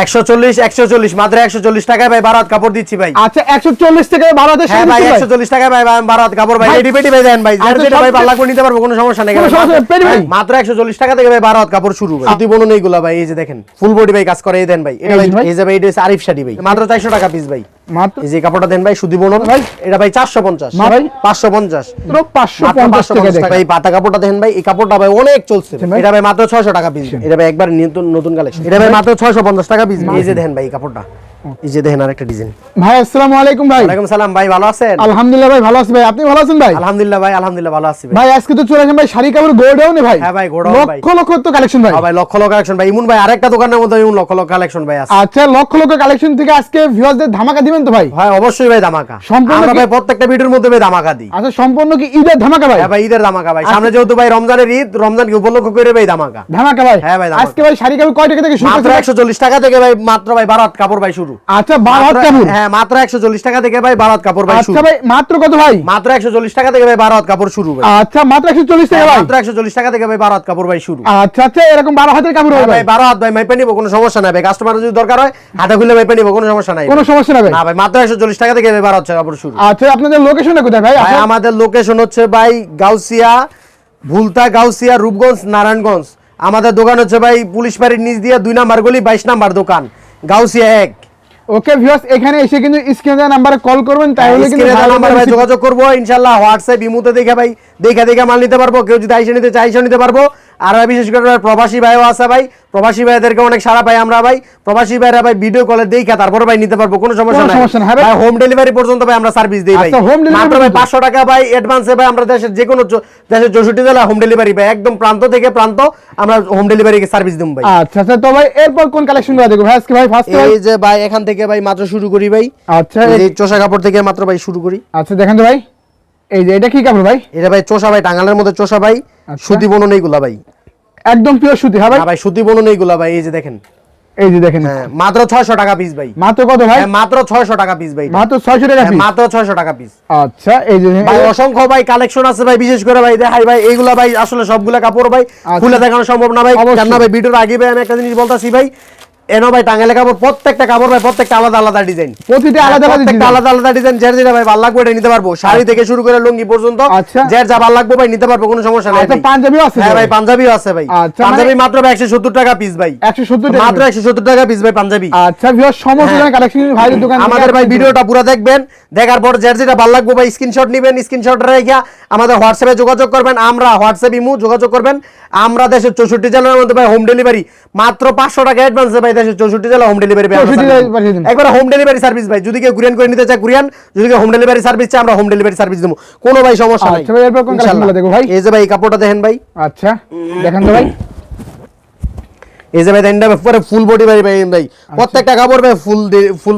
একশো চল্লিশ একশো চল্লিশ মাত্র একশো চল্লিশ টাকায় ভাই ভারত কাপড় দিচ্ছি ভাই। আচ্ছা হ্যাঁ ভাই টাকায় ভাই ভাই বারো কাপড় ভাই ভাই, রেডি পেটি ভাই দেন ভাই যার আচ্ছা, যেটা ভাই সব- করে নিতে পারব কোনো সমস্যা নেই ভাই। মাত্র একশো চল্লিশ টাকা থেকে ভাই কাপড় শুরু ভাই। বনুন এইগুলা ভাই এই যে দেখেন ফুল বডি ভাই কাজ করে এই দেন ভাই এটা ভাই ভাই। এই যে ভাই এটা আরিফ শাড়ি ভাই মাত্র চারশো টাকা পিস ভাই। মাত্র? এই যে কাপড়টা দেন ভাই ভাই। এটা ভাই চারশো পঞ্চাশ। মা ভাই। পাঁচশো পঞ্চাশ। পাঁচশো মাত্র পঞ্চাশ 550 টাকা এই পাতা কাপড়টা দেখেন ভাই এই কাপড়টা ভাই অনেক চলছে। এটা ভাই মাত্র 600 টাকা পিস। এটা ভাই একবার নতুন নতুন কালেকশন এটা ভাই মাত্র 650 টাকা পিস। এই যে দেন ভাই এই কাপড়টা। এই যে দেখেন আরেকটা ডিজাইন। ভাই আসসালামু আলাইকুম ভাই। ওয়ালাইকুম সালাম ভাই ভালো আছেন? আলহামদুলিল্লাহ ভাই ভালো আছি ভাই। আপনি ভালো আছেন ভাই? আলহামদুলিল্লাহ ভাই আলহামদুলিল্লাহ ভালো আছি ভাই। ভাই আজকে তো চলে আসেন ভাই শাড়ি কাপড় গোডাউনে ভাই। হ্যাঁ ভাই, গোডাউন ভাই। লক্ষ লক্ষ তো কালেকশন ভাই। হ্যাঁ ভাই লক্ষ লক্ষ কালেকশন ভাই। ইমুন ভাই আরেকটা দোকানের মধ্যে ইমুন লক্ষ লক্ষ কালেকশন ভাই আছে। আচ্ছা লক্ষ লক্ষ কালেকশন থেকে আজকে ভিউয়ারদের ধামাকা দিবেন তো ভাই? ভাই অবশ্যই ভাই ধামাকা। সম্পূর্ণ ভাই প্রত্যেকটা ভিডিওর মধ্যে ভাই ধামাকা দিই। আচ্ছা সম্পূর্ণ কি ঈদের ধামাকা ভাই? হ্যাঁ ভাই ঈদের ধামাকা ভাই। সামনে যেহেতু ভাই রমজানের ঈদ রমজানকে উপলক্ষ করে ভাই ধামাকা? ধামাকা ভাই? হ্যাঁ ভাই, আজকে ভাই শাড়ি কাপড় কয় টাকা থেকে শুরু মাত্র করছেন? একশো চল্লিশ টাকা থেকে ভাই মাত্র ভাই বারো হাত কাপড় ভাই শুরু। আচ্ছা বারো কাপড় হ্যাঁ মাত্র একশো চল্লিশ টাকা থেকে ভাই বারো কাপড় ভাই আচ্ছা ভাই মাত্র কত ভাই? মাত্র একশো চল্লিশ টাকা থেকে ভাই বারো কাপড় শুরু ভাই। আচ্ছা মাত্র একশো চল্লিশ টাকা ভাই? মাত্র একশো চল্লিশ টাকা থেকে ভাই বারো কাপড় ভাই শুরু। আচ্ছা আচ্ছা এরকম বারো হাতের কাপড় হ্যাঁ হবে ভাই বারো হাত ভাই মাইপে নিবো কোনো সমস্যা নাই ভাই। কাস্টমার যদি দরকার হয় হাতে খুলে মাইপে নিবো কোনো সমস্যা নাই কোনো সমস্যা না না ভাই মাত্র একশো চল্লিশ টাকা থেকে ভাই বারো কাপড় শুরু। আচ্ছা আপনাদের লোকেশনটা কোথায় ভাই? ভাই আমাদের লোকেশন হচ্ছে ভাই গাউসিয়া ভুলতা গাউসিয়া রূপগঞ্জ নারায়ণগঞ্জ। আমাদের দোকান হচ্ছে ভাই পুলিশ বাড়ির নিচ দিয়ে দুই নাম্বার গলি বাইশ নাম্বার দোকান। গাউসিয়া এক। ওকে ভিউয়ার্স এখানে এসে কিন্তু স্ক্রিনে নাম্বারে কল করবেন তাহলে কিন্তু স্ক্রিনে দেওয়া ভালো ভাই যোগাযোগ করব ইনশাআল্লাহ হোয়াটসঅ্যাপ ইমুতে দেখে ভাই দেখে দেখে মাল নিতে পারব কেউ যদি আইসা নিতে চাই নিতে পারব। আর ভাই বিশেষ করে প্রবাসী ভাইও আছে ভাই। প্রবাসী ভাইদেরকে অনেক সারা পাই আমরা ভাই। প্রবাসী ভাইরা ভাই ভিডিও কলে দেখে তারপরে ভাই নিতে পারব কোনো সমস্যা নাই। ভাই। হোম ডেলিভারি পর্যন্ত ভাই আমরা সার্ভিস দিই ভাই। আচ্ছা, মাত্র ভাই পর্যন্ত? পাঁচশো টাকা ভাই অ্যাডভান্সে ভাই আমরা দেশের যে কোনো দেশের চৌষট্টি জেলা হোম ডেলিভারি ভাই একদম প্রান্ত থেকে প্রান্ত আমরা হোম ডেলিভারি কে সার্ভিস দিব ভাই। আচ্ছা আচ্ছা তো ভাই এরপর কোন কালেকশনগুলো দেখব? ভাই আজকে ভাই ফার্স্ট এই যে ভাই এখান থেকে ভাই মাত্র শুরু করি ভাই। আচ্ছা এই- চোষা কাপড় থেকে মাত্র ভাই শুরু করি। আচ্ছা দেখেন তো ভাই। এই যে এটা কি কাপড় ভাই? এটা ভাই চোষা ভাই টাঙ্গালের মধ্যে চোষা ভাই আচ্ছা। সুতি বনন এইগুলা ভাই। একদম পিওর সুতি হ্যাঁ ভাই? হ্যাঁ ভাই সুতি বনন এইগুলা ভাই এই যে দেখেন। এই যে দেখেন। হ্যাঁ মাত্র ছয়শো টাকা পিস ভাই। মাত্র কত ভাই? হ্যাঁ, মাত্র ছয়শো টাকা পিস ভাই মাত্র ছয়শো টাকা piece। মাত্র ছয়শো টাকা পিস আচ্ছা এই যে ভাই অসংখ্য ভাই কালেকশন আছে ভাই বিশেষ করে ভাই দেখাই ভাই এইগুলা ভাই আসলে সবগুলা কাপড় ভাই আচ্ছা। খুলে দেখানো সম্ভব না ভাই। কেন ভাই ভিডিওর আগে ভাই আমি একটা জিনিস বলতাছি ভাই এনো ভাই টাঙ্গাইলে কাপড় প্রত্যেকটা কাপড় ভাই প্রত্যেকটা আলাদা আলাদা ডিজাইন প্রতিটা আলাদা আলাদা আলাদা আলাদা ডিজাইন যার যেটা ভাই ভালো লাগবে এটা নিতে পারব। শাড়ি থেকে শুরু করে লুঙ্গি পর্যন্ত আচ্ছা। যার যা ভালো লাগবে ভাই নিতে পারব কোনো সমস্যা নাই আচ্ছা পাঞ্জাবিও আছে হ্যাঁ ভাই পাঞ্জাবিও আছে ভাই। আচ্ছা, পাঞ্জাবি মানে- মাত্র ভাই একশো সত্তর টাকা পিস ভাই। টাকা মাত্র একশো সত্তর টাকা পিস ভাই পাঞ্জাবি। আচ্ছা সমস্ত হ্যাঁ। কালেকশন দোকান আমাদের ভাই ভিডিওটা পুরো দেখবেন দেখার পর যার যেটা ভালো লাগবে ভাই স্ক্রিনশট নেবেন স্ক্রিনশট রেখে আমাদের হোয়াটসঅ্যাপে যোগাযোগ করবেন আমরা হোয়াটসঅ্যাপ ইমু যোগাযোগ করবেন। আমরা দেশের চৌষট্টি জেলার মধ্যে ভাই হোম ডেলিভারি মাত্র পাঁচশো টাকা অ্যাডভান্সে ভাই দেশের চৌষট্টি জেলা হোম ডেলিভারি 64 জেলায় পাঠিয়ে দিন। একবার হোম ডেলিভারি সার্ভিস ভাই যদি কেউ কুরিয়ান করে নিতে চায় কুরিয়ান যদি কেউ হোম ডেলিভারি সার্ভিস চায় আমরা হোম ডেলিভারি সার্ভিস দেবো। কোনো ভাই সমস্যা নাই। আচ্ছা ভাই? এই যে ভাই কাপড়টা দেখেন ভাই। আচ্ছা দেখেন তো ভাই। এই যে ভাই দেন পুরো ফুল বডি ভাই ভাই ভাই প্রত্যেকটা কাপড় ভাই ফুল ফুল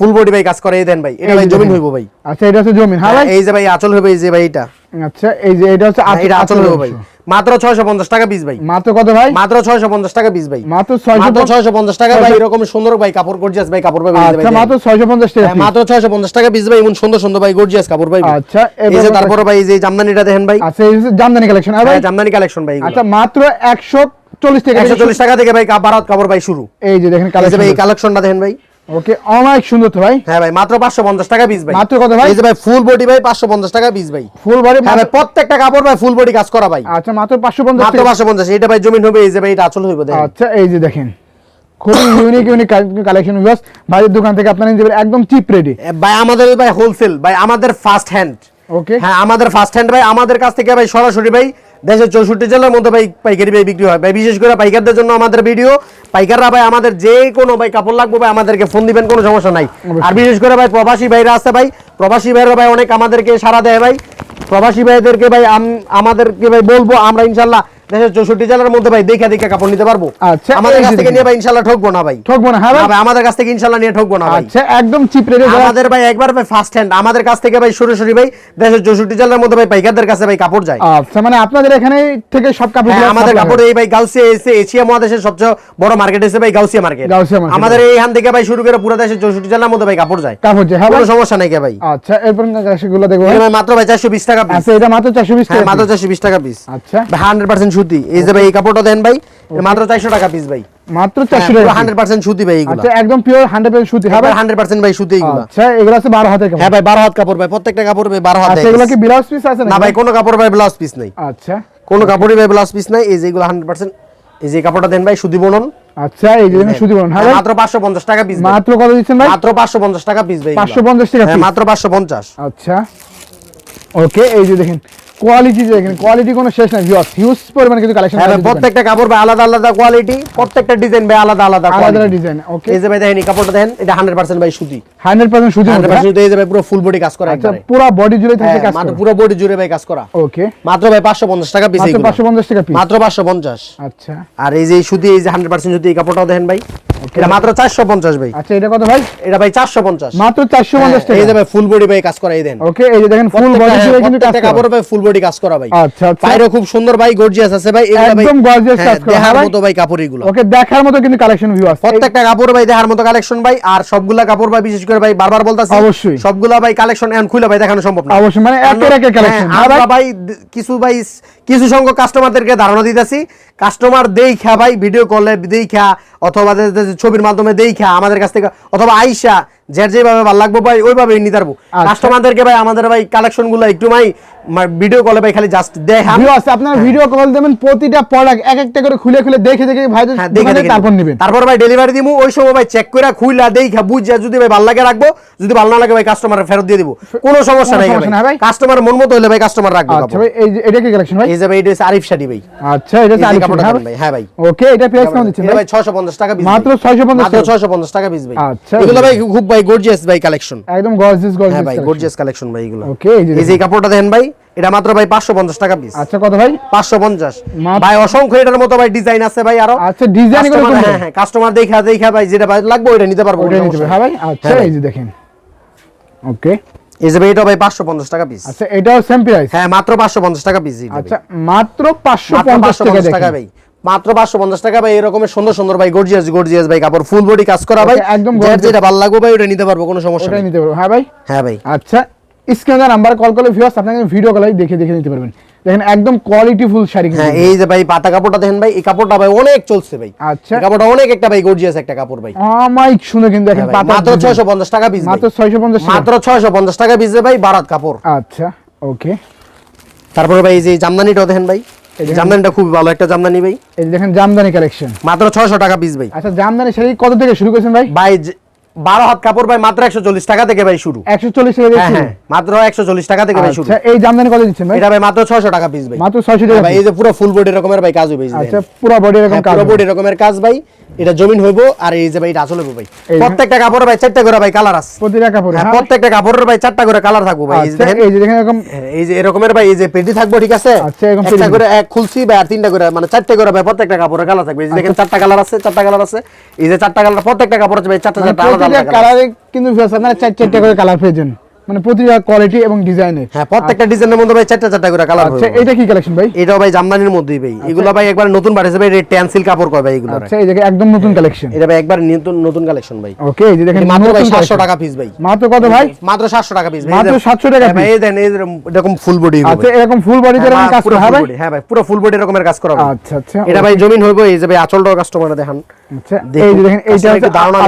ফুল বডি ভাই কাজ করে এই দেন ভাই এটা ভাই জমিন। হইব ভাই। আচ্ছা এটা হচ্ছে জমিন। হ্যাঁ ভাই এই যে ভাই আঁচল হবে এই যে ভাই এটা। আচ্ছা এই যে এটা হচ্ছে হ্যাঁ, এটা আঁচল হবে ভাই। মাত্র ছয়শো পঞ্চাশ টাকা পিস ভাই। মাত্র কত ভাই? মাত্র ছয়শো পঞ্চাশ টাকা পিস ভাই। মাত্র ছয়শো মাত্র পঞ্চাশ- ছয়শো পঞ্চাশ টাকা ভাই এরকম সুন্দর ভাই কাপড় গর্জিয়াস ভাই কাপড় যে ভাই আচ্ছা মাত্র ছয়শো পঞ্চাশ টাকা হ্যাঁ, মাত্র ছয়শো পঞ্চাশ টাকা পিস ভাই এমন সুন্দর সুন্দর ভাই গর্জিয়াস কাপড় ভাই। আচ্ছা, এই যে তারপরে ভাই এই যে জামদানিটা দেখেন ভাই। আচ্ছা এই হচ্ছে জামদানি কালেকশন ভাই হ্যাঁ, জামদানি কালেকশন ভাই আচ্ছা মাত্র একশো চল্লিশ টাকা একশো চল্লিশ টাকা থেকে ভাই বারাত কাপড় ভাই শুরু। এই যে দেখেন কালেকশন ভাই এই কালেকশনটা দেখেন ভাই। ওকে অনেক সুন্দর তো ভাই। হ্যাঁ ভাই মাত্র পাঁচশো পঞ্চাশ টাকা পিস ভাই। মাত্র কত ভাই? এই যে ভাই ফুল বডি ভাই পাঁচশো পঞ্চাশ টাকা পিস ভাই। ফুল বডি হ্যাঁ ভাই প্রত্যেকটা কাপড় ভাই ফুল বডি কাজ করা ভাই। আচ্ছা মাত্র পাঁচশো পঞ্চাশ মাত্র টাকা। পাঁচশো পঞ্চাশ এটা ভাই জমিন হবে এই যে ভাই এটা আচল হইব দেখেন। আচ্ছা এই যে দেখেন। খুবই ইউনিক ইউনিক কালেকশন ভাইয়ের দোকান থেকে আপনারা নিতে পারেন একদম চিপ রেডি ভাই আমাদের ভাই হোলসেল ভাই আমাদের ফার্স্ট হ্যান্ড ওকে হ্যাঁ আমাদের ফার্স্ট হ্যান্ড ভাই আমাদের কাছ থেকে ভাই সরাসরি ভাই দেশের চৌষট্টি জেলার মধ্যে ভাই পাইকারি ভাই বিক্রি হয়। ভাই বিশেষ করে পাইকারদের জন্য আমাদের ভিডিও পাইকাররা ভাই আমাদের যে কোনো ভাই কাপড় লাগবে ভাই আমাদেরকে ফোন দিবেন কোনো সমস্যা নাই। আর বিশেষ করে ভাই প্রবাসী ভাইরা আছে ভাই প্রবাসী ভাইরা ভাই অনেক আমাদেরকে সারা দেয় ভাই। প্রবাসী ভাইদেরকে ভাই আমাদেরকে ভাই বলব আমরা ইনশাল্লাহ দেশের চৌষট্টি জেলার মধ্যে ভাই দেখে দেখে কাপড় নিতে পারব। আচ্ছা, আমাদের কাছ থেকে নিয়ে ভাই ইনশাল্লাহ ঠকবো না ভাই। ঠকবো না হ্যাঁ ভাই আমাদের কাছ থেকে ইনশাল্লাহ নিয়ে ঠকবো না ভাই। আচ্ছা একদম চিপ রেডি আমাদের ভাই একবার ভাই ফার্স্ট হ্যান্ড আমাদের কাছ থেকে ভাই সরাসরি ভাই দেশের চৌষট্টি জেলার মধ্যে ভাই পাইকারদের কাছে ভাই কাপড় যায়। আচ্ছা মানে আপনাদের এখানে থেকে সব কাপড় হ্যাঁ, আমাদের কাপড় এই ভাই গাউসিয়া এসে এশিয়া মহাদেশের সবচেয়ে বড় মার্কেট এসে ভাই গাউসিয়া মার্কেট। আমাদের এইখান থেকে ভাই শুরু করে পুরো দেশের চৌষট্টি জেলার মধ্যে ভাই কাপড় যায়। কাপড় যে হ্যাঁ কোনো সমস্যা নাই কে ভাই। আচ্ছা এরপর সেগুলো দেখব মাত্র ভাই চারশো বিশ টাকা আচ্ছা এটা মাত্র চারশো বিশ হ্যাঁ টাকা মাত্র চারশো বিশ টাকা পিস আচ্ছা। হান্ড্রেড পার্সেন্ট সুতি। এই যে ভাই এই কাপড়টা দেন ভাই মাত্র চারশো টাকা পিস ভাই। মাত্র চারশো টাকা piece। হান্ড্রেড পার্সেন্ট সুতি ভাই এগুলো। আচ্ছা একদম পিওর হান্ড্রেড পার্সেন্ট সুতি হবে হান্ড্রেড পার্সেন্ট ভাই সুতি এগুলো। আচ্ছা এগুলো আছে বারো হাতের কাপড়। হ্যাঁ ভাই বারো হাত কাপড় ভাই প্রত্যেকটা কাপড় ভাই বারো হাত আচ্ছা এগুলো কি ব্লাউজ পিস আছে না ভাই কোনো কাপড় ভাই ব্লাউজ পিস নাই। আচ্ছা। কোনো কাপড়ই ভাই ব্লাউজ পিস নাই এই যে এগুলো হান্ড্রেড পার্সেন্ট এই যে কাপড়টা দেন ভাই সুতি বলুন আচ্ছা এই যে দেখেন সুতি বলুন হ্যাঁ মাত্র পাঁচশো পঞ্চাশ টাকা পিস মাত্র কত দিচ্ছেন ভাই? মাত্র পাঁচশো পঞ্চাশ টাকা পিস ভাই 550 টাকা হ্যাঁ, মাত্র পাঁচশো পঞ্চাশ। আচ্ছা। ওকে এই যে দেখেন কোয়ালিটি দেখেন কোয়ালিটি কোনো শেষ নাই ভিউয়ার্স হিউজ পরিমাণে কিন্তু কালেকশন হ্যাঁ ভাই, প্রত্যেকটা কাপড় ভাই আলাদা আলাদা কোয়ালিটি প্রত্যেকটা ডিজাইন ভাই আলাদা আলাদা আলাদা ডিজাইন ওকে এই যে ভাই দেখেন এই কাপড়টা দেখেন এটা হান্ড্রেড পার্সেন্ট ভাই সুতি। 100% সুতি হান্ড্রেড পার্সেন্ট এই যে ভাই পুরো ফুল বডি কাজ করা আচ্ছা পুরো বডি জুড়ে থাকবে হ্যাঁ, কাজ মাত্র পুরো বডি জুড়ে ভাই কাজ করা। ওকে মাত্র ভাই পাঁচশো পঞ্চাশ টাকা পিস মাত্র 550 টাকা পিস মাত্র পাঁচশো পঞ্চাশ। আচ্ছা। আর এই যে সুতি এই যে হান্ড্রেড পার্সেন্ট সুতি এই কাপড়টাও দেখেন ভাই। এটা মাত্র চারশো পঞ্চাশ ভাই। আচ্ছা এটা কত ভাই? এটা ভাই চারশো পঞ্চাশ। মাত্র 450 টাকা এই যে ভাই ফুল বডি ভাই কাজ করা এই দেন। ওকে এই যে দেখেন ফুল বডি জুড়ে কিন্তু কাজ করা। কাপড় ভাই ফুল বডি কাজ করা ভাই। আচ্ছা আচ্ছা। বাইরে খুব সুন্দর ভাই গর্জিয়াস আছে ভাই ভাই একদম হ্যাঁ, কাজ করা, দেখার হ্যাঁ মতো ভাই কাপড় এগুলো ওকে দেখার মতো কিন্তু কালেকশন ভিউ আছে। প্রত্যেকটা কাপড় ভাই দেখার মতো কালেকশন ভাই আর সবগুলা কাপড় ভাই বিশেষ করে ভাই বারবার বলতাছি অবশ্যই। সবগুলা ভাই কালেকশন এখন খুলে ভাই দেখানো সম্ভব না। অবশ্যই, মানে একের একের collection, হ্যাঁ, হ্যাঁ আমরা ভাই? কিছু ভাই কিছু সংখ্যক কাস্টমারদেরকে ধারণা দিতেছি কাস্টমার দেখা ভাই ভিডিও কলে, দেখা, অথবা ছবির মাধ্যমে দেখা আমাদের কাছ থেকে, অথবা আইসা যার যেভাবে ভালো লাগবে ভাই ওইভাবে নিতে পারব। আচ্ছা। কাস্টমারদেরকে ভাই আমাদের ভাই কালেকশনগুলো একটু ভাই ভিডিও কলে ভাই খালি জাস্ট দেখা। ভিউ আছে আপনারা ভিডিও কল দেবেন প্রতিটা প্রোডাক্ট এক একটা করে খুলে খুলে দেখে দেখে ভাইদের হ্যাঁ, দেখে তারপর নেবেন। তারপর ভাই ডেলিভারি দিমু ওই সময় ভাই চেক করে খুইলা দেখা বুঝা যদি ভাই ভালো লাগে রাখব যদি ভালো না লাগে ভাই কাস্টমার ফেরত দিয়ে দিব। কোনো সমস্যা নাই ভাই। কাস্টমার মন মতো হলে ভাই কাস্টমার রাখব আচ্ছা ভাই এই এটা কি কালেকশন ভাই? এই যে ভাই এটা আরিফ শাড়ি ভাই। আচ্ছা এটা হ্যাঁ দেন ভাই। হ্যাঁ ভাই। ওকে এটা প্রাইস কেমন দিচ্ছেন ভাই? ভাই 650 টাকা পিস মাত্র 650 মাত্র টাকা। 650 টাকা পিস ভাই। আচ্ছা। এগুলো ভাই খুব ভাই গর্জিয়াস ভাই কালেকশন একদম গর্জিয়াস গর্জিয়াস হ্যাঁ ভাই গর্জিয়াস কালেকশন ভাই এগুলো। ওকে এই যে কাপড়টা দেখেন ভাই এটা মাত্র ভাই 550 টাকা পিস আচ্ছা কত ভাই? 550 ভাই অসংখ্য এটার মতো ভাই ডিজাইন আছে ভাই আরও। আচ্ছা ডিজাইন কাস্টমার হ্যাঁ হ্যাঁ কাস্টমার দেখা দেখা ভাই যেটা ভাই লাগবে ওটা নিতে পারব ওটা নিতে হবে হ্যাঁ ভাই আচ্ছা হ্যাঁ এই যে দেখেন। ওকে এই যে ভাই এটা ভাই 550 টাকা পিস আচ্ছা এটাও সেম প্রাইস হ্যাঁ মাত্র 550 টাকা পিস আচ্ছা মাত্র মাত্র 550 টাকা 550 টাকা ভাই। মাত্র 550 টাকা ভাই এরকমের সুন্দর সুন্দর ভাই গর্জিয়াস গর্জিয়াস ভাই কাপড় ফুল বডি কাজ করা ভাই। একদম যেটা ভালো লাগবে ভাই ওটা নিতে পারব কোনো সমস্যা নেই। নিতে পারব। হ্যাঁ ভাই? হ্যাঁ ভাই। আচ্ছা স্ক্রিনে নাম্বার কল করলে ভিউয়ার্স আপনাকে ভিডিও কলে দেখে দেখে নিতে পারবেন। দেখেন একদম কোয়ালিটি ফুল শাড়ি হ্যাঁ এই যে ভাই পাতা কাপড়টা দেখেন ভাই এই কাপড়টা ভাই অনেক চলছে ভাই। আচ্ছা। কাপড়টা অনেক একটা ভাই গর্জিয়াস একটা কাপড় ভাই। অমাইক শুনে কিন্তু দেখেন হ্যাঁ পাতা মাত্র 650 টাকা পিস মাত্র 650 টাকা। মাত্র 650 টাকা পিস ভাই বারাত কাপড়। আচ্ছা ওকে তারপরে ভাই এই যে জামদানিটা দেখেন ভাই। জামদানিটা খুব ভালো একটা জামদানি ভাই। এই দেখেন জামদানি কালেকশন মাত্র 600 টাকা পিস ভাই। আচ্ছা জামদানি শাড়ি কত থেকে শুরু করেছেন ভাই? ভাই বারো হাত কাপড় ভাই মাত্র একশো চল্লিশ টাকা থেকে ভাই শুরু। 140 টাকা দিয়ে হ্যাঁ হ্যাঁ মাত্র একশো চল্লিশ টাকা থেকে ভাই শুরু। আচ্ছা এই জামদানি কত দিচ্ছেন ভাই? এটা ভাই মাত্র ছয়শো টাকা পিস ভাই। মাত্র 600 টাকা ভাই এই যে পুরো ফুল বডি রকমের ভাই কাজ হবে আচ্ছা পুরো বডি এরকম হ্যাঁ, কাজ পুরো বডি রকমের কাজ ভাই এটা জমিন হইব আর এই যে ভাই এটা আসলে ভাই। প্রত্যেকটা কাপড়ে ভাই চারটা করে ভাই কালার আছে। প্রতিটা কাপড় হ্যাঁ, হ্যাঁ। প্রত্যেকটা কাপড়ের ভাই চারটা করে কালার থাকব ভাই এই যে আচ্ছা দেখেন। এরকম হ্যাঁ, এই যে এরকমের ভাই এই যে পেটি থাকব ঠিক আছে? আচ্ছা, এরকম একটা করে এক খুলছি ভাই আর তিনটা করে মানে চারটে করে ভাই প্রত্যেকটা কাপড়ের কালার থাকবে। এই যে দেখেন চারটা কালার আছে চারটা কালার আছে। এই যে চারটা কালার প্রত্যেকটা কাপড় আছে ভাই চারটা মানে চারটা প্রতিটা। কালারে কিন্তু আপনারা চার চারটা করে কালার পেয়েছেন মানে প্রতিটা কোয়ালিটি এবং ডিজাইনের হ্যাঁ প্রত্যেকটা ডিজাইনের মধ্যে ভাই চারটা চারটা করে কালার আচ্ছা এটা কি কালেকশন ভাই? এটাও ভাই জামদানির মধ্যেই ভাই। এগুলো ভাই একবার নতুন বাড়িছে ভাই রেড টেনসিল কাপড় কয় ভাই এগুলো আচ্ছা এই দেখেন একদম নতুন কালেকশন এটা ভাই একবার নতুন নতুন কালেকশন ভাই। ওকে এই যে দেখেন মাত্র ভাই নতুন সাতশো collection। টাকা পিস ভাই। মাত্র কত ভাই? মাত্র সাতশো টাকা পিস ভাই। মাত্র 700 টাকা ভাই এই দেন এই যে এরকম ফুল বডি আচ্ছা এরকম ফুল বডিতে এরকম কাজ করা হবে হ্যাঁ? ভাই পুরো ফুল বডি রকমের কাজ করা হবে আচ্ছা আচ্ছা এটা ভাই জমিন হইব এই যে ভাই আঁচলটাও কাস্টমার দেখান। আচ্ছা এই যে দেখেন এইটা হচ্ছে ধারণা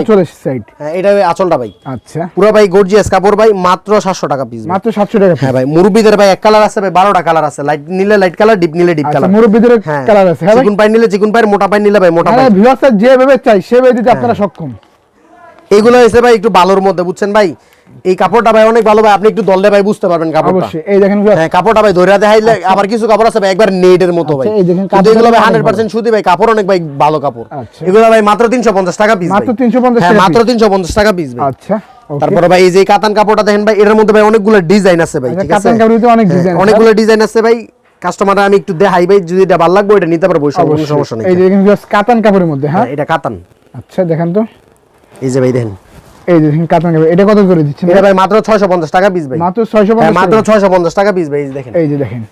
সাইড হ্যাঁ এটা আঁচলটা ভাই। আচ্ছা। পুরো ভাই গর্জিয়াস কাপড় ভাই মাত্র সাতশো টাকা পিস মাত্র 700 টাকা হ্যাঁ ভাই মুরব্বিদের ভাই এক কালার আছে ভাই বারোটা কালার আছে। লাইট নিলে লাইট কালার ডিপ নিলে ডিপ আচ্ছা কালার মুরব্বিদের কালার আছে হ্যাঁ চিকুন পাই নিলে চিকুন পাই মোটা পাই নিলে ভাই মোটা পাই ভিউয়ার্সরা যেভাবে চাই সেভাবে দিতে হ্যাঁ। আপনারা সক্ষম। এগুলো হয়েছে ভাই একটু ভালোর মধ্যে বুঝছেন ভাই? এই কাপড়টা ভাই অনেক ভালো ভাই আপনি একটু দললে ভাই বুঝতে পারবেন কাপড়টা। অবশ্যই এই দেখেন হ্যাঁ কাপড়টা ভাই ধরে দেখাইলে আবার কিছু কাপড় আছে ভাই একবার নেটের মতো ভাই। আচ্ছা, এই দেখেন কিন্তু এগুলো ভাই কাপড়টা হান্ড্রেড অনেক পার্সেন্ট সুতি ভাই কাপড় অনেক ভাই ভালো কাপড়। আচ্ছা। এগুলো ভাই মাত্র তিনশো পঞ্চাশ টাকা পিস মাত্র 350 হ্যাঁ টাকা মাত্র piece। তিনশো পঞ্চাশ টাকা পিস ভাই। আচ্ছা। তারপরে ভাই এই যে কাতান কাপড়টা দেখেন ভাই এর মধ্যে ভাই অনেকগুলো ডিজাইন আছে ভাই আচ্ছা, ঠিক আছে? কাতান কাপড়েতে অনেক হ্যাঁ, design আছে। অনেকগুলো ডিজাইন আছে ভাই। কাস্টমার আমি একটু দেখাই ভাই যদি এটা ভালো লাগবে এটা নিতে পারব কোনো সমস্যা নেই। এই যে কাতান কাপড়ের মধ্যে হ্যাঁ? হ্যাঁ, এটা কাতান। আচ্ছা দেখেন তো। এই যে ভাই দেখেন। এই যে দেখেন কাতান কাপড় এটা কত করে দিচ্ছেন এটা ভাই? মাত্র ছয়শো পঞ্চাশ টাকা পিস ভাই। মাত্র 650 হ্যাঁ, মাত্র টাকা। ছয়শো পঞ্চাশ টাকা পিস ভাই এই যে দেখেন। এই যে দেখেন।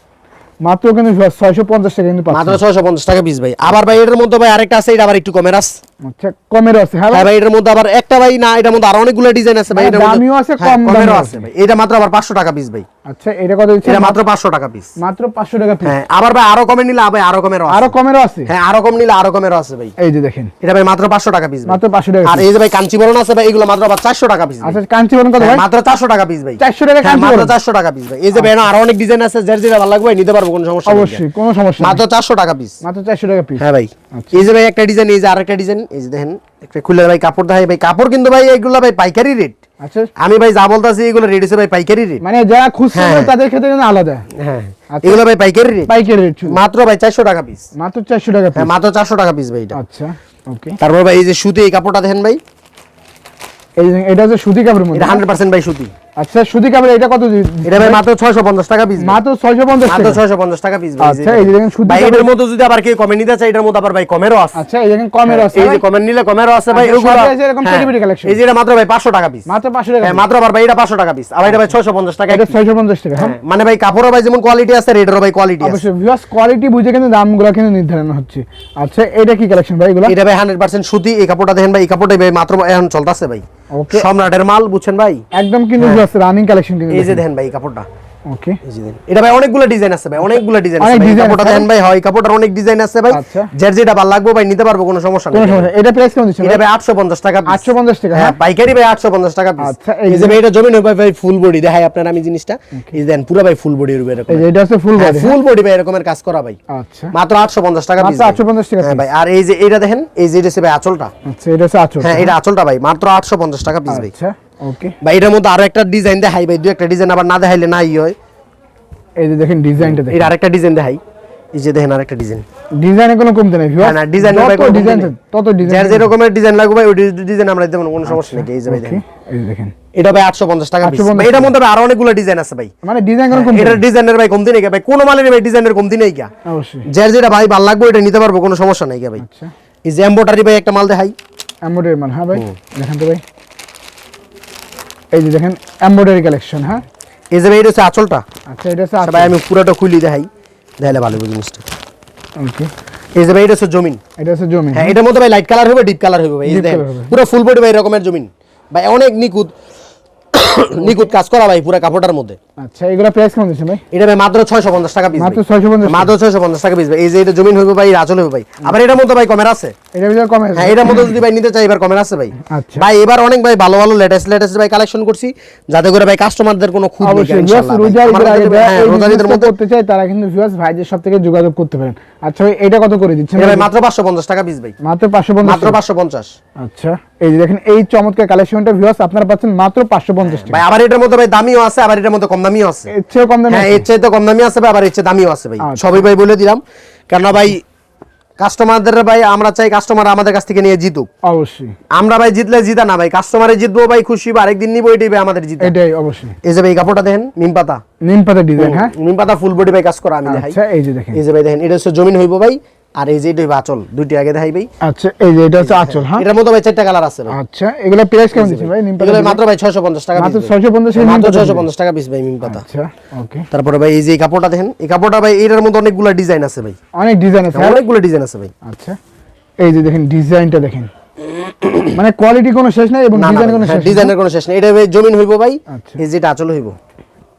মাত্র কিন্তু 650 টাকা কিন্তু মাত্র পাচ্ছেন ছয়শো পঞ্চাশ টাকা পিস ভাই। আবার ভাই এটার মধ্যে ভাই আরেকটা আছে এটা আবার একটু কমের আস আচ্ছা কমেরও আছে হ্যাঁ ভাই? হ্যাঁ এটার মধ্যে আবার একটা ভাই না এটার মধ্যে আরও অনেকগুলো ডিজাইন আছে ভাই এটার মধ্যে- দামিও আছে, হ্যাঁ, কম দামিও আছে। ভাই। এটা মাত্র আবার পাঁচশো টাকা পিস ভাই। আচ্ছা এটা কত দিচ্ছেন? এটা মাত্র পাঁচশো টাকা পিস মাত্র পাঁচশো টাকা পিস হ্যাঁ আবার ভাই আরও কমে নিলে ভাই আরও কমেরও আছে। আরও কমেরও আছে? হ্যাঁ আরও কম নিলে আরও কমেরও আছে ভাই। এই যে দেখেন। এটা ভাই মাত্র পাঁচশো টাকা পিস মাত্র পাঁচশো টাকা আর। এই যে ভাই কাঞ্চিবরণ আছে ভাই এগুলো মাত্র আবার চারশো টাকা পিস আচ্ছা কাঞ্চিবরণ কত ভাই? মাত্র চারশো টাকা পিস ভাই। 400 টাকা হ্যাঁ, মাত্র কাঞ্চিবরণ? চারশো টাকা পিস ভাই। এই যে ভাই আরও অনেক ডিজাইন আছে যার যেটা ভালো লাগবে নিতে পারব কোনো সমস্যা নেই। অবশ্যই কোনো সমস্যা মাত্র চারশো টাকা পিস মাত্র চারশো টাকা পিস হ্যাঁ ভাই। আচ্ছা। এই যে ভাই একটা ডিজাইন এই যে আরেকটা ডিজাইন এই যে দেখেন একটা খুলে ভাই কাপড় দেখাই ভাই কাপড় কিন্তু ভাই এগুলো ভাই পাইকারি রেট আচ্ছা। আমি ভাই যা বলতাছি এগুলো রেট হচ্ছে ভাই পাইকারি রেট মানে যারা খুচরা হ্যাঁ। তাদের ক্ষেত্রে কিন্তু আলাদা। হ্যাঁ আচ্ছা। এগুলো ভাই পাইকারি রেট পাইকারি রেট মাত্র ভাই চারশো টাকা পিস মাত্র চারশো টাকা হ্যাঁ পিস মাত্র চারশো টাকা পিস ভাই এটা। আচ্ছা ওকে তারপর ভাই এই যে সুতি এই কাপড়টা দেখেন ভাই। এই যে- এটা হচ্ছে সুতি কাপড়ের মধ্যে। এটা হান্ড্রেড পার্সেন্ট ভাই সুতি। আচ্ছা কাপড় এটা কত এটা ভাই মাত্র ছয়শো পঞ্চাশ টাকা পিস মাত্র ছয়শো পঞ্চাশ মাত্র টাকা। ছয়শো পঞ্চাশ টাকা পিস আচ্ছা, এই দেখেন ভাই এটার মধ্যে যদি আবার কেউ কমে নিতে চায় এটার মধ্যে আবার ভাই কমেরও আছে। আচ্ছা এই দেখেন কমের আছে এই যে ভাই। কমেন্ট নিলে কমেরও আছে ভাই আচ্ছা, সবই আছে এরকম হ্যাঁ, bear collection। এই যে এটা মাত্র ভাই পাঁচশো টাকা পিস মাত্র পাঁচশো টাকা হ্যাঁ মাত্র আবার ভাই এটা পাঁচশো টাকা পিস আবার এটা ভাই ছয়শো পঞ্চাশ টাকা এটা ছয়শো পঞ্চাশ টাকা হ্যাঁ। হ্যাঁ, মানে ভাই কাপড়ও ভাই যেমন কোয়ালিটি আছে রেটেরও ভাই কোয়ালিটি আছে। অবশ্যই ভিউয়ার্স কোয়ালিটি বুঝে কিন্তু দামগুলো কিন্তু নির্ধারণ হচ্ছে। আচ্ছা এটা কি কালেকশন ভাই এগুলো? এটা ভাই হান্ড্রেড পার্সেন্ট সুতি এই কাপড়টা দেখেন ভাই এই কাপড়টা ভাই মাত্র এখন চলতেছে ভাই. সম্রাটের মাল বুঝছেন ভাই? একদম কিন্তু রানিং কালেকশন কিন্তু এই যে দেখেন। ভাই কাপড়টা। ওকে এই যে দেখেন। এটা ভাই অনেকগুলো ডিজাইন আছে ভাই অনেকগুলো ডিজাইন আছে ভাই। কাপড়টা দেখেন ভাই হয় কাপড়টার অনেক ডিজাইন আছে ভাই। আচ্ছা। যার যেটা ভালো লাগবে ভাই নিতে পারব কোনো সমস্যা নেই। এটা প্রাইস কেমন দিচ্ছেন এটা ভাই? আটশো পঞ্চাশ টাকা piece। আটশো পঞ্চাশ টাকা হ্যাঁ হ্যাঁ। পাইকারি ভাই আটশো পঞ্চাশ টাকা piece। আচ্ছা, এই যে ভাই এটা জমিন হবে ভাই ফুল বডি দেখাই আপনার আমি জিনিসটা। এই দেন পুরো ভাই ফুল বডি এরকম। এই এটা হচ্ছে ফুল বডি ফুল বডি ভাই এরকমের কাজ করা ভাই। আচ্ছা। মাত্র আটশো পঞ্চাশ টাকা মাত্র ভাই। 850 টাকা হ্যাঁ ভাই আর এই যে এটা দেখেন এই যে এটা ভাই আঁচলটা। আচ্ছা এটা হচ্ছে আচল। হ্যাঁ এটা আঁচলটা ভাই মাত্র আটশো পঞ্চাশ টাকা পিস ভাই। আচ্ছা ওকে ভাই এটার মধ্যে আরও একটা ডিজাইন দেখাই ভাই একটা ডিজাইন আবার না দেখাইলে হয়। এই যে দেখেন ডিজাইনটা দেখেন। এটা আরেকটা ডিজাইন দেখাই। এই যে দেখেন আরেকটা ডিজাইন ডিজাইনে কোনো কমতে নেই ভিউয়ার্স না, না, ভাই কোনো ডিজাইন তত ডিজাইন যে রকমের ডিজাইন লাগবে ভাই ওই ডিজাইন আমরা কোনো সমস্যা নেই। এই যে ভাই দেখেন। এই দেখেন। এটা ভাই আটশো পঞ্চাশ টাকা piece। 850 ভাই এটার মধ্যে আরও অনেকগুলো ডিজাইন আছে ভাই। মানে ডিজাইন কোনো কমতে এটার ডিজাইনের ভাই কমতি নেই ভাই। কোনো মালের ভাই ডিজাইনের কমতি নেই গা অবশ্যই। যার যেটা ভাই ভালো লাগবে ওটা নিতে পারব কোনো সমস্যা নেই গা ভাই। আচ্ছা। এই যে এম্বোটারি ভাই একটা মাল দেখাই। এমব্রয়ডারি মাল হ্যাঁ ভাই। দেখেন তো ভাই। এই যে দেখেন এমব্রয়ডারি কালেকশন হ্যাঁ? এই যে ভাই এটা হচ্ছে আঁচলটা। আচ্ছা এটা হচ্ছে আচ্ছা ভাই আমি পুরোটা খুলি দেখাই। দেখালে ভালো হবে জিনিসটা ওকে এই যে ভাই এটা হচ্ছে জমিন। এটা হচ্ছে জমিন হ্যাঁ এটার মধ্যে ভাই লাইট কালার হবে ডিপ কালার হবে ভাই এই দেখেন। পুরো ফুল বডি ভাই এরকমের জমিন। ভাই অনেক নিখুঁত। নিখুঁত কাজ করা ভাই পুরো কাপড়টার মধ্যে। আচ্ছা এগুলো প্রাইস কেমন দিচ্ছেন ভাই? এটা ভাই মাত্র ছয়শো পঞ্চাশ টাকা পিস মাত্র 650 মাত্র ছয়শো পঞ্চাশ টাকা পিস ভাই। এই যে এটা জমিন হইবে ভাই আচল হবে ভাই। আবার এটার মধ্যে ভাই কমের আছে? এটার ভিতরে কমে হ্যাঁ এটার মধ্যে যদি ভাই নিতে চাই এবার কমের আছে ভাই। আচ্ছা। ভাই এবার অনেক ভাই ভালো ভালো লেটেস্ট লেটেস্ট ভাই কালেকশন করছি। যাতে করে ভাই কাস্টমারদের কোনো খুব নেই ইনশাআল্লাহ ভাই। রোজার আমাদের ঈদের আগে হ্যাঁ, মধ্যে করতে চাই তারা কিন্তু ভিউয়ার্স ভাইদের সব থেকে যোগাযোগ করতে পারেন। আচ্ছা এটা কত করে দিচ্ছেন? এটা? মাত্র পাঁচশো পঞ্চাশ টাকা পিস ভাই। মাত্র পাঁচশো পঞ্চাশ মাত্র পাঁচশো পঞ্চাশ। আচ্ছা এই যে দেখেন এই চমৎকার কালেকশনটা ভিউয়ার্স আপনারা পাচ্ছেন মাত্র পাঁচশো পঞ্চাশ টাকা। ভাই আবার এটার মধ্যে ভাই দামিও আছে আবার এটার মধ্যে কম দামিও আছে। এর চেয়ে কম দামে হ্যাঁ এর চেয়ে তো কম দামি আছে ভাই আবার এর চেয়ে দামিও আছে ভাই। আচ্ছা। সবই ভাই বলে দিলাম। কেননা ভাই কাস্টমারদের ভাই আমরা চাই কাস্টমার আমাদের কাছ থেকে নিয়ে জিতুক। অবশ্যই। আমরা ভাই জিতলে জিতা না ভাই কাস্টমারে জিতবো ভাই খুশি বা আরেকদিন নিবো এটাই ভাই আমাদের জিতা। এটাই অবশ্যই। এই যে ভাই এই কাপড়টা দেখেন নিম পাতা। নিম পাতা ডিজাইন হ্যাঁ? নিম পাতা ফুল বডি ভাই কাজ করা আমি দেখাই। আচ্ছা এই যে দেখেন। এই যে ভাই দেখেন এটা হচ্ছে জমিন হইবো ভাই। আর এই যে হইবো আচল দুইটি আগে দেখাই ভাই আচ্ছা এই যে এটা হচ্ছে আঁচল হ্যাঁ? এটার মধ্যে ভাই চারটা কালার আছে ভাই আচ্ছা এগুলো প্রাইস কেমন দিচ্ছেন ভাই। নিম পাতা মাত্র ভাই ছয়শো পঞ্চাশ টাকা মাত্র 650 এর নিম মাত্র পাতা ছয়শো দিবেন। পঞ্চাশ টাকা পিস ভাই নিম পাতা। আচ্ছা ওকে তারপরে ভাই এই যে কাপড়টা দেখেন এই কাপড়টা ভাই এটার মধ্যে অনেকগুলো ডিজাইন আছে ভাই। অনেক ডিজাইন আছে হ্যাঁ? অনেকগুলো ডিজাইন আছে ভাই। আচ্ছা এই যে দেখেন ডিজাইনটা দেখেন। মানে কোয়ালিটি কোনো শেষ নাই এবং ডিজাইন কোনো শেষ নেই। ডিজাইনের কোনো শেষ নেই। এটা ভাই জমিন হইবো ভাই আচ্ছা। এই যে এটা আচল হইবো।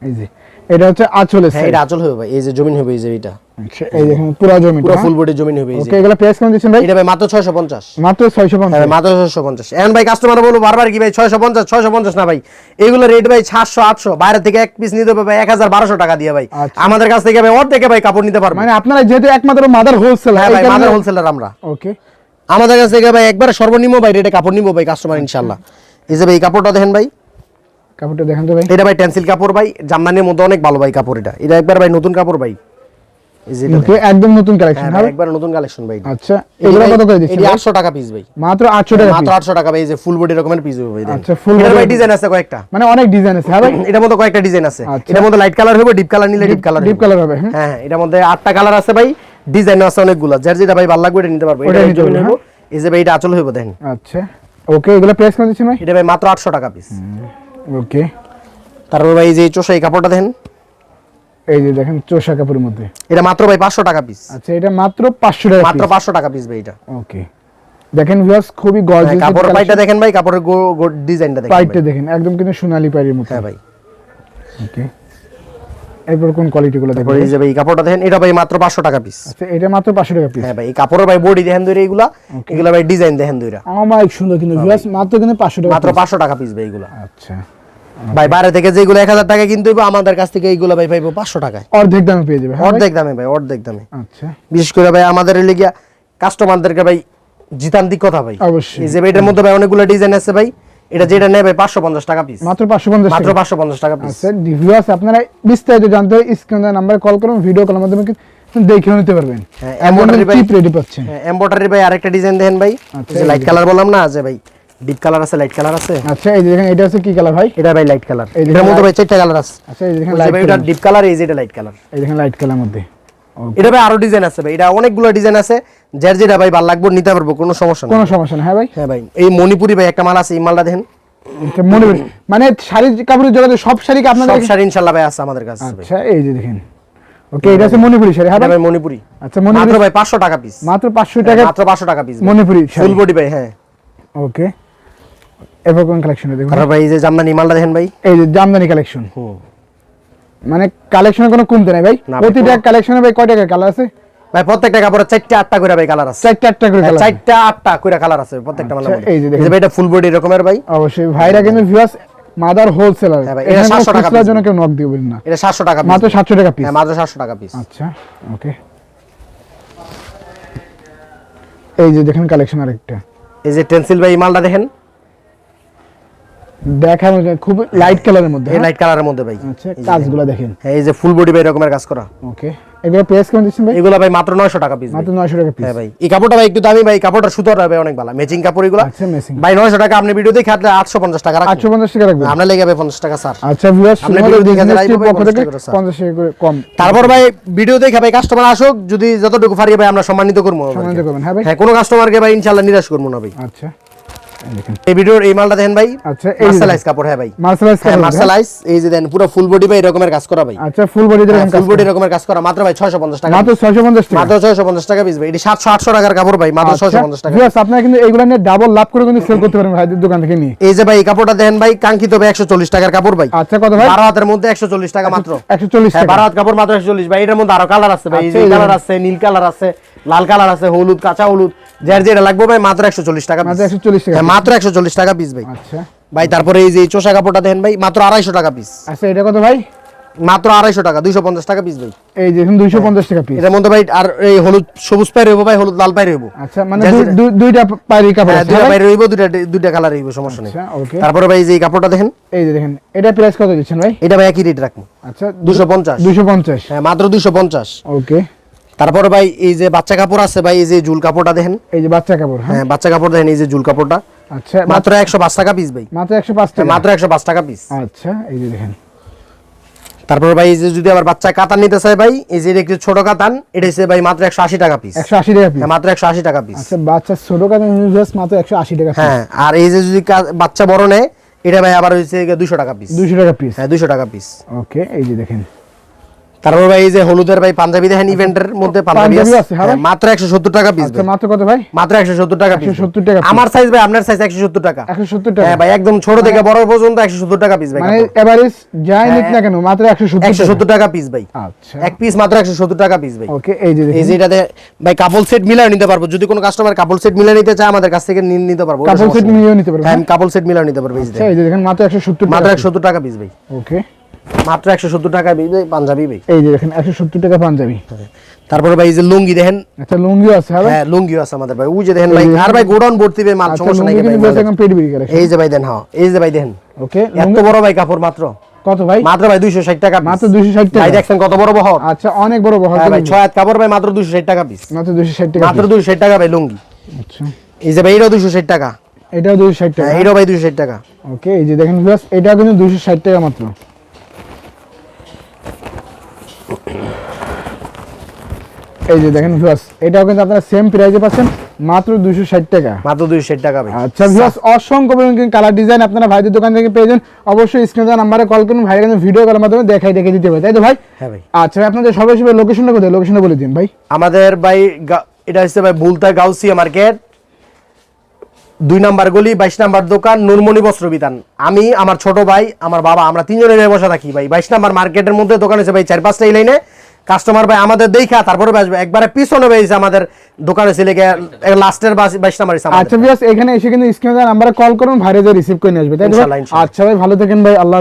এই যে এটা হচ্ছে আঁচলের হ্যাঁ সাইড এটা আচল হইবো ভাই এই যে জমিন হইবো এই যে এটা আচ্ছা এই দেখেন পুরো জমি পুরো ফুল বডি জমিন হইবো এই যে। ওকে এগুলো প্রাইস কেমন দিচ্ছেন ভাই? এটা ভাই মাত্র ছয়শো পঞ্চাশ। মাত্র 650 হ্যাঁ, মাত্র ছয়শো পঞ্চাশ। এখন ভাই কাস্টমার বলব বারবার কি ভাই ছয়শো পঞ্চাশ ছয়শো পঞ্চাশ না ভাই। এগুলো রেট ভাই সাতশো আটশো। বাইরে থেকে এক পিস নিতে হবে ভাই এক হাজার বারোশো টাকা দিয়ে ভাই। আচ্ছা। আমাদের কাছ থেকে ভাই ওর থেকে ভাই কাপড় নিতে পারবে। মানে আপনারা যেহেতু একমাত্র মাদার হোলসেল হ্যাঁ ভাই মাদার হোলসেলার আমরা। ওকে আমাদের কাছ থেকে ভাই একবার সর্বনিম্ন ভাই রেটে কাপড় নিবো ভাই কাস্টমার ইনশাল্লাহ এই যে ভাই কাপড়টা দেখেন ভাই। কাপড়টা দেখেন তো ভাই। এটা ভাই টেন্সিল কাপড় ভাই জামদানির মধ্যে অনেক ভালো ভাই কাপড় এটা। এটা একবার ভাই নতুন কাপড় ভাই। একদম নতুন কালেকশন হ্যাঁ, ভাই, একবার নতুন কালেকশন ভাই। আচ্ছা এগুলো কত করে দিচ্ছেন এটা 800 টাকা পিস ভাই। মাত্র 800 টাকা মাত্র 800 টাকা ভাই এই যে ফুল বডি রকমের পিস হবে ভাই আচ্ছা, full এটার ভাই ডিজাইন আছে কয়েকটা। মানে অনেক ডিজাইন আছে হ্যাঁ ভাই? এটার মধ্যে কয়েকটা ডিজাইন আছে। আচ্ছা। এটার মধ্যে লাইট কালার হবে ডিপ কালার নিলে ডিপ কালার ডিপ কালার হবে হ্যাঁ? হ্যাঁ হ্যাঁ, এটার মধ্যে আটটা কালার আছে ভাই ডিজাইন আছে অনেকগুলো। যার যেটা ভাই ভালো লাগবে এটা নিতে পারবে এটা। এই যে ভাই এটা আচল দেখেন। আচ্ছা ওকে এগুলো প্রাইস কেমন দিচ্ছেন ভাই? এটা ভাই মাত্র 800 টাকা পিস ওকে তারপর ভাই যে চোষা এই কাপড়টা দেখেন। এই যে দেখেন চোষা কাপড়ের মধ্যে। এটা মাত্র ভাই 500 টাকা পিস আচ্ছা এটা মাত্র 500 টাকা মাত্র। 500 টাকা পিস ভাই এটা। ওকে দেখেন ভিউয়ার্স খুবই গর্জিয়াস কাপড় পাইটা দেখেন ভাই কাপড়ের ডিজাইনটা দেখেন পাইটটা ভাই। দেখেন একদম কিন্তু সোনালী পাইরের মতো। হ্যাঁ ভাই। ওকে এরপর কোন কোয়ালিটি গুলো তারপরে দেখবেন এই যে ভাই কাপড়টা দেখেন এটা ভাই মাত্র পাঁচশো টাকা পিস আচ্ছা এটা মাত্র পাঁচশো টাকা পিস হ্যাঁ ভাই এই কাপড়ের ভাই বডি দেখেন দুইটা এগুলা এগুলা ভাই ডিজাইন দেখেন দুইটা আমার সুন্দর কিন্তু ভিউয়ার্স মাত্র কিন্তু পাঁচশো টাকা মাত্র piece। পাঁচশো টাকা পিস ভাই এগুলা। আচ্ছা। ভাই বাইরে থেকে যেগুলো এক হাজার টাকা কিনতে হইবো আমাদের কাছ থেকে এইগুলো ভাই পাইবো পাঁচশো টাকায়। অর্ধেক দামে পেয়ে যাবে হ্যাঁ? অর্ধেক দামে ভাই অর্ধেক দামে। আচ্ছা। বিশেষ করে ভাই আমাদের লেগিয়া কাস্টমারদেরকে ভাই জিতান্তিক কথা ভাই। অবশ্যই। এই যে এটার মধ্যে ভাই অনেকগুলো ডিজাইন আছে ভাই। এটা যেটা নেবে পাঁচশো পঞ্চাশ টাকা পিস মাত্র পাঁচশো পঞ্চাশ মাত্র টাকা। পাঁচশো পঞ্চাশ টাকা পিস আচ্ছা ভিউয়ার্স আপনারা বিস্তারিত জানতে স্ক্রিনে নাম্বারে কল করুন ভিডিও কলের মাধ্যমে দেখেও নিতে পারবেন। হ্যাঁ, এমন ভাই- রেডি পাচ্ছেন। এমব্রয়ডারি ভাই আরেকটা ডিজাইন দেন ভাই। আচ্ছা, লাইট কালার বললাম না যে ভাই। ডিপ কালার আছে লাইট কালার আছে? আচ্ছা এই দেখেন এটা হচ্ছে কি কালার ভাই? এটা ভাই লাইট কালার এটার মধ্যে ভাই চারটা কালার আছে। আচ্ছা এই দেখেন লাইট এটা ডিপ কালার এই যে এটা লাইট কালার এই দেখেন লাইট কালার মধ্যে। এটা ভাই আরও ডিজাইন আছে ভাই এটা অনেকগুলো ডিজাইন আছে। যার যেটা ভাই ভালো লাগবে নিতে পারব কোনো সমস্যা নেই। কোনো সমস্যা না হ্যাঁ ভাই? হ্যাঁ ভাই এই মণিপুরি ভাই একটা মাল আছে এই মালটা দেখেন। মনে করি মানে শাড়ির কাপড়ের জগতে সব শাড়ি কি আপনাদের সব শাড়ি ইনশাল্লাহ ভাই আছে আমাদের কাছে আচ্ছা এই যে দেখেন। ওকে এটা হচ্ছে মণিপুরি শাড়ি হ্যাঁ ভাই? মণিপুরি। আচ্ছা মাত্র ভাই পাঁচশো টাকা পিস মাত্র পাঁচশো টাকা মাত্র পাঁচশো টাকা পিস মণিপুরি ফুল বডি ভাই হ্যাঁ। ওকে এরপর কোন কালেকশন দেখুন। তারপর ভাই এই যে জামদানি মালটা দেখেন ভাই। এই যে জামদানি কালেকশন মানে কালেকশনের কোনো কমতে নাই ভাই। প্রতিটা কালেকশনে ভাই কয় টাকা কালার আছে? ভাই প্রত্যেকটা কাপড়ের চারটা আটটা করে ভাই কালার আছে। চারটা আটটা করে হ্যাঁ, কালার চারটা আটটা করে কালার আছে প্রত্যেকটা মালের আচ্ছা, মধ্যে। এই যে দেখেন। এটা ফুল বডি এরকমের ভাই। অবশ্যই। ভাইরা কিন্তু ভিউয়ার্স মাদার হোলসেলার হ্যাঁ এটা 700 টাকা piece জন্য কেউ নক দিবেন না। এটা সাতশো টাকা piece মাত্র ভাই। সাতশো টাকা পিস হ্যাঁ মাত্র সাতশো টাকা পিস আচ্ছা ওকে এই যে দেখেন কালেকশন আরেকটা। এই যে টেন্সিল ভাই মালটা দেখেন। দেখার খুব লাইট কালারের মধ্যে এই হ্যাঁ? লাইট কালারের মধ্যে ভাই। আচ্ছা কাজগুলো দেখেন। হ্যাঁ এই যে ফুল বডি ভাই এরকমের কাজ করা। ওকে এগুলো প্রাইস কেমন দিচ্ছেন ভাই? এগুলো ভাই মাত্র নয়শো টাকা পিস মাত্র নয়শো টাকা পিস হ্যাঁ ভাই। এই কাপড়টা ভাই একটু দামি ভাই কাপড়টা সুতোর হবে অনেক ভালো। ম্যাচিং কাপড় এগুলো। আচ্ছা মেসিং ভাই নয়শো টাকা আপনি ভিডিও দেখে হাতলে আটশো পঞ্চাশ টাকা রাখুন আটশো পঞ্চাশ টাকা রাখবেন। আপনার লেগে ভাই পঞ্চাশ টাকা স্যার আচ্ছা ভিউয়ার্স আপনি video দেখে business যারা team আইবো, পক্ষ থেকে 50 করে স্যার। পঞ্চাশ টাকা করে কম। তারপর ভাই ভিডিও দেখে ভাই কাস্টমার আসুক যদি যতটুকু পারি ভাই আমরা সম্মানিত করব সম্মানিত। করবেন। হ্যাঁ ভাই। হ্যাঁ কোনো কাস্টমারকে ভাই ইনশাল্লাহ নিরাশ করব না ভাই। আচ্ছা। এই ভিডিওর এই মালটা দেখেন ভাই। আচ্ছা এই কাপড় হ্যাঁ ভাই। মার্শালাইজ হ্যাঁ মার্শালাইজ। এই যে দেন পুরো ফুল বডি ভাই এরকমের কাজ করা ভাই। আচ্ছা ফুল বডি দেখেন ফুল বডি এরকমের কাজ করা। মাত্র ভাই ছয়শো পঞ্চাশ টাকা। মাত্র ছয়শো পঞ্চাশ টাকা। মাত্র ছয়শো পঞ্চাশ টাকা পিস ভাই। এটি সাতশো আটশো টাকার কাপড় ভাই মাত্র ছয়শো পঞ্চাশ টাকা। ভিউয়ার্স আপনারা কিন্তু এগুলো নিয়ে ডাবল লাভ করে কিন্তু সেল করতে পারেন ভাইদের দোকান থেকে নিয়ে। এই যে ভাই কাপড়টা দেখেন ভাই কাঙ্ক্ষিত ভাই একশো চল্লিশ টাকার কাপড় ভাই। আচ্ছা কত ভাই? বারো হাতের মধ্যে একশো চল্লিশ টাকা মাত্র। হ্যাঁ টাকা। বারো হাত কাপড় মাত্র একশো চল্লিশ ভাই। এটার মধ্যে আরও কালার আছে ভাই এই আচ্ছা, যে কালার আছে নীল কালার আছে লাল কালার আছে হলুদ কাঁচা হলুদ। যার যেটা লাগবে ভাই মাত্র একশো চল্লিশ টাকা একশো চল্লিশ টাকা হ্যাঁ মাত্র একশো চল্লিশ টাকা পিস ভাই। আচ্ছা। ভাই তারপরে এই যে চোষা কাপড়টা দেখেন ভাই মাত্র আড়াইশো টাকা পিস আচ্ছা এটা কত ভাই? মাত্র আড়াইশো টাকা দুইশো পঞ্চাশ টাকা পিস ভাই। এই যে দুইশো পঞ্চাশ টাকা পিস এটার মধ্যে ভাই আর এই হলুদ সবুজ পাই রইব ভাই হলুদ লাল পাই রইব আচ্ছা মানে দুইটা পাইরি কাপড় হ্যাঁ দুইটা হ্যাঁ পাই রইব দুইটা দুইটা কালার রইব সমস্যা নেই। আচ্ছা তারপরে ভাই যে কাপড়টা দেখেন। এই যে দেখেন এটা প্রাইস কত দিচ্ছেন ভাই? এটা ভাই একই রেট রাখব। আচ্ছা দুশো পঞ্চাশ। দুইশো পঞ্চাশ। হ্যাঁ মাত্র দুশো পঞ্চাশ। ওকে তারপরে ভাই এই যে বাচ্চা কাপড় আছে ভাই এই যে জুল কাপড়টা দেখেন। এই যে বাচ্চা কাপড় হ্যাঁ? হ্যাঁ বাচ্চা কাপড় দেখেন এই যে জুল কাপড়টা। আচ্ছা মাত্র একশো পাঁচ টাকা পিস ভাই। মাত্র একশো পাঁচ হ্যাঁ, টাকা? মাত্র একশো পাঁচ টাকা পিস আচ্ছা এই যে দেখেন। তারপরে ভাই এই যে যদি আবার বাচ্চা কাতান নিতে চায় ভাই এই যে একটু ছোট কাতান এটা হচ্ছে ভাই মাত্র একশো আশি টাকা পিস একশো আশি টাকা পিস হ্যাঁ মাত্র একশো আশি টাকা পিস আচ্ছা বাচ্চা ছোট কাজ ইউনিভার্স মাত্র একশো আশি টাকা হ্যাঁ আর এই যে যদি বাচ্চা বড় নেয় এটা ভাই আবার হচ্ছে দুশো টাকা পিস দুইশো টাকা পিস হ্যাঁ দুশো টাকা পিস ওকে এই যে দেখেন। তারপর ভাই এই যে হলুদের ভাই পাঞ্জাবি দেখেন ইভেন্টের মধ্যে পাঞ্জাবি আছে হ্যাঁ হ্যাঁ, মাত্র একশো সত্তর টাকা পিস আচ্ছা মাত্র কত ভাই মাত্র একশো সত্তর টাকা পিস 170 টাকা আমার সাইজ ভাই আপনার সাইজ একশো সত্তর টাকা একশো সত্তর টাকা হ্যাঁ ভাই একদম ছোট থেকে বড় পর্যন্ত একশো সত্তর টাকা পিস ভাই মানে এভারেজ যাই নিক না কেন মাত্র একশো সত্তর একশো সত্তর টাকা পিস ভাই আচ্ছা এক পিস মাত্র একশো সত্তর টাকা পিস ভাই ওকে এই যে এই দেখেন যে এটাতে ভাই কাপল সেট মিলায় নিতে পারব যদি কোনো কাস্টমার কাপল সেট মিলিয়ে নিতে চায় আমাদের কাছ থেকে নিতে পারব সমস্যা সেট। নিতে পারবেন হ্যাঁ কাপল সেট মিলায় নিতে পারব এই যে আচ্ছা দেখেন মাত্র একশো সত্তর মাত্র টাকা একশো সত্তর টাকা পিস ভাই ওকে মাত্র একশো সত্তর টাকা পাঞ্জাবি ভাই এই যে দেখেন একশো সত্তর টাকা পাঞ্জাবি। তারপরে ভাই এই যে লুঙ্গি দেখেন। আচ্ছা লুঙ্গিও আছে হ্যাঁ হ্যাঁ লুঙ্গিও আছে আমাদের ভাই। ওই যে দেখেন ভাই আর ভাই গোডাউন ভর্তি ভাই মাল আচ্ছা সমস্যা নাই ভাই এই যে ভাই দেন হ্যাঁ এই যে ভাই দেখেন। ওকে এত বড় ভাই কাপড় মাত্র। কত ভাই? মাত্র ভাই দুইশো ষাট টাকা মাত্র দুইশো ষাট ভাই টাকা দেখছেন কত বড় বহর? আচ্ছা অনেক বড় বহর হ্যাঁ ভাই লুঙ্গি। ছয় হাত কাপড় ভাই মাত্র দুইশো ষাট টাকা পিস মাত্র দুইশো ষাট টাকা মাত্র দুইশো ষাট টাকা ভাই লুঙ্গি। আচ্ছা। এই যে ভাই এটাও দুইশো ষাট টাকা। এটাও দুইশো ষাট টাকা। হ্যাঁ এটাও ভাই দুইশো ষাট টাকা। ওকে এই যে দেখেন ভিউয়ার্স এটাও কিন্তু দুইশো ষাট টাকা মাত্র। এই যে দেখেন ভিউয়ার্স এটাও কিন্তু আপনারা সেম প্রাইসে পাচ্ছেন মাত্র দুইশো ষাট টাকা। মাত্র দুইশো ষাট টাকা ভাই। আচ্ছা ভিউয়ার্স অসংখ্য পরিমাণ কালার ডিজাইন আপনারা ভাইদের দোকান থেকে পেয়ে যান। অবশ্যই স্ক্রিনে দেওয়া নাম্বারে কল করুন ভাইরা কিন্তু ভিডিও কলের মাধ্যমে দেখাই দেখে দিতে হবে তাই তো ভাই? হ্যাঁ ভাই। আচ্ছা আপনাদের সবাই সবাই লোকেশনটা কোথায়? লোকেশনটা বলে দিন ভাই। আমাদের ভাই এটা হচ্ছে ভাই বুলতা গাউসিয়া মার্কেট দুই নাম্বার গলি বাইশ নাম্বার দোকান নুরমণি বস্ত্র বিধান আমি আমার ছোট ভাই আমার বাবা আমরা তিনজনে নিয়ে বসে থাকি ভাই। বাইশ নাম্বার মার্কেটের মধ্যে দোকান আছে ভাই চার পাঁচটা এই লাইনে। কাস্টমার ভাই আমাদের দেখা তারপরে আসবে। একবারে পিছনে ভাই আমাদের দোকানে ছিল লাস্টের বাইশ নাম্বার আচ্ছা এখানে এসে কিন্তু স্ক্রিনে নাম্বারে কল করুন ভাইরে যে রিসিভ করে নিয়ে আসবে। আচ্ছা ভাই ভালো থাকেন ভাই আল্লাহ।